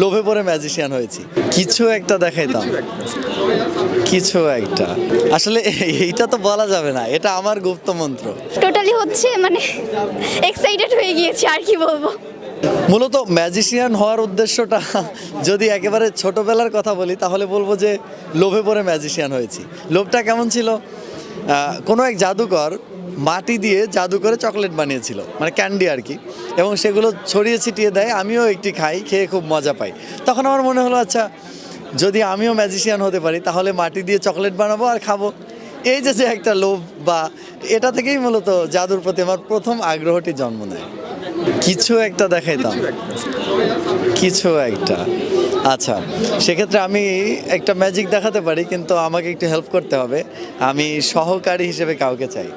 লোভে পড়ে ম্যাজিশিয়ান হয়েছি। কিছু একটা দেখাইতাম। কিছু একটা। আসলে এইটা তো বলা যাবে না এটা আমার গুপ্ত মন্ত্র। টোটালি হচ্ছে মানে এক্সাইটেড হয়ে গিয়েছি আর কি বলব? মূলত ম্যাজিশিয়ান হওয়ার উদ্দেশ্যটা যদি একেবারে ছোটবেলার কথা বলি তাহলে বলব যে লোভে পড়ে ম্যাজিশিয়ান হয়েছি। লোভটা কেমন ছিল? কোনো এক জাদুকর মাটি দিয়ে জাদু করে চকলেট বানিয়েছিল মানে ক্যান্ডি আর কি। এবং সেগুলো ছড়িয়ে ছিটিয়ে দেয়, আমিও একটি খাই, খেয়ে খুব মজা পাই। তখন আমার মনে হলো আচ্ছা যদি আমিও ম্যাজিশিয়ান হতে পারি, তাহলে মাটি দিয়ে চকলেট বানাবো আর খাব। এই যে যে একটা লোভ বা এটা থেকেই মূলত জাদুর প্রতি আমার প্রথম আগ্রহটি জন্ম নেয়। কিছু একটা দেখাইতাম। কিছু একটা। আচ্ছা সেক্ষেত্রে আমি একটা ম্যাজিক দেখাতে পারি, কিন্তু আমাকে একটু হেল্প করতে হবে। আমি সহকারী হিসেবে কাউকে চাই।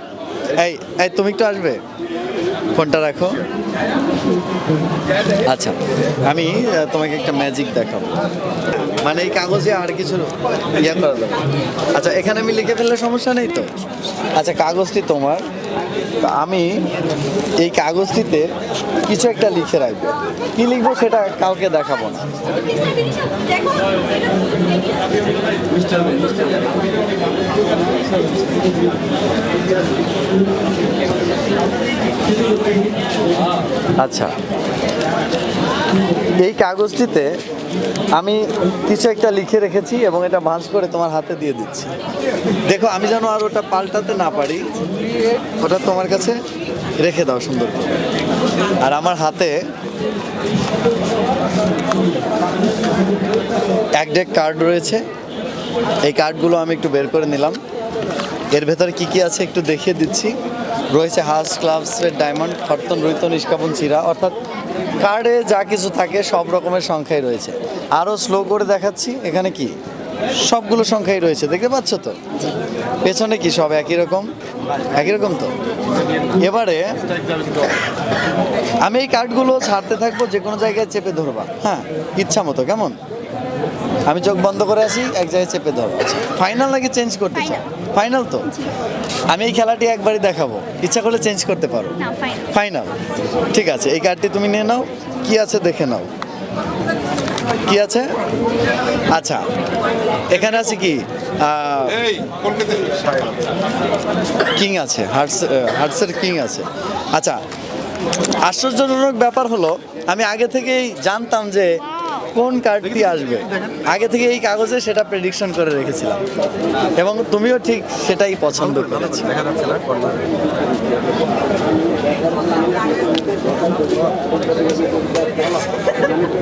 এই এই তুমি একটু আসবে? ফোনটা রাখো। আচ্ছা আমি তোমাকে একটা ম্যাজিক দেখাবো। মানে এই কাগজে আর কিছু ইয়ে করা যাবে আচ্ছা এখানে আমি লিখে ফেললে সমস্যা নেই তো? আচ্ছা কাগজটি তোমার। আমি এই কাগজটিতে কিছু একটা লিখে রাখব। কি লিখব সেটা কাউকে দেখাবো না। আচ্ছা। এই কাগজটিতে আমি কিছু একটা লিখে রেখেছি এবং এটা ভাঁজ করে তোমার হাতে দিয়ে দিচ্ছি। দেখো, আমি যেন আর ওটা পাল্টাতে না পারি, ওটা তোমার কাছে রেখে দাও সুন্দর আর আমার হাতে এক ডেক কার্ড রয়েছে। এই কার্ডগুলো আমি একটু বের করে নিলাম। এর ভেতরে কি কি আছে একটু দেখিয়ে দিচ্ছি। রয়েছে হাস ক্লাবস ডায়মন্ড খর্তন রুইতন নিষ্কাপন চিরা অর্থাৎ কার্ডে যা কিছু থাকে, সব রকমের সংখ্যাই রয়েছে। আরও স্লো করে দেখাচ্ছি, এখানে কি? সবগুলো সংখ্যাই রয়েছে, দেখতে পাচ্ছ তো? পেছনে কি সব একই রকম? একই রকম তো? এবারে আমি এই কার্ডগুলো ছাড়তে থাকব, যে কোনো জায়গায় চেপে ধরবা। হ্যাঁ ইচ্ছা মতো, কেমন? আমি চোখ বন্ধ করে আসি, এক জায়গায় চেপে ধরবো। আচ্ছা ফাইনাল নাকি চেঞ্জ করতে চাও? ফাইনাল তো? আমি এই খেলাটি একবারই দেখাবো। ইচ্ছা করলে চেঞ্জ করতে পারো। ফাইনাল ঠিক আছে এই কার্ডটি তুমি নিয়ে নাও। কি আছে দেখে নাও। কি আছে? আচ্ছা এখানে আছে কি? কিং আছে হার্টস হার্টসের কিং আছে। আচ্ছা আশ্চর্যজনক ব্যাপার হলো আমি আগে থেকেই জানতাম যে কোন কার্ডটি আসবে? আগে থেকে এই কাগজে সেটা প্রেডিকশন করে রেখেছিলাম। এবং তুমিও ঠিক সেটাই পছন্দ করেছ।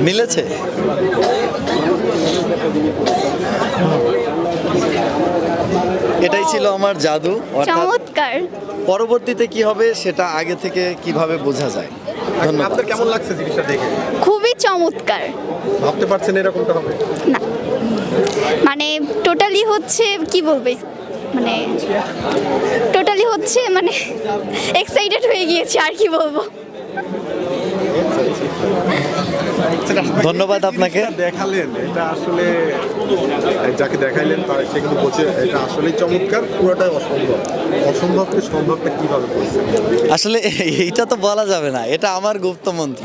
মিলেছে? এটাই ছিল আমার জাদু অর্থাৎ চমৎকার। পরবর্তীতে কি হবে সেটা আগে থেকে কীভাবে বোঝা যায়? আপনার কেমন লাগছে জিনিসটা দেখে? খুবই চমৎকার। ভাবতে পারছেন এরকমটা হবে? না। মানে টোটালি হচ্ছে কি বলবে? মানে টোটালি হচ্ছে মানে এক্সাইটেড হয়ে গিয়েছি আর কি বলব? ধন্যবাদ আপনাকে। দেখালেন এটা আসলে যাকে দেখাইলেন তার সে কিন্তু বলছে এটা আসলে চমৎকার পুরোটাই অসম্ভব। অসম্ভবকে সম্ভবটা কীভাবে আসলে এইটা তো বলা যাবে না এটা আমার গুপ্ত মন্ত্র।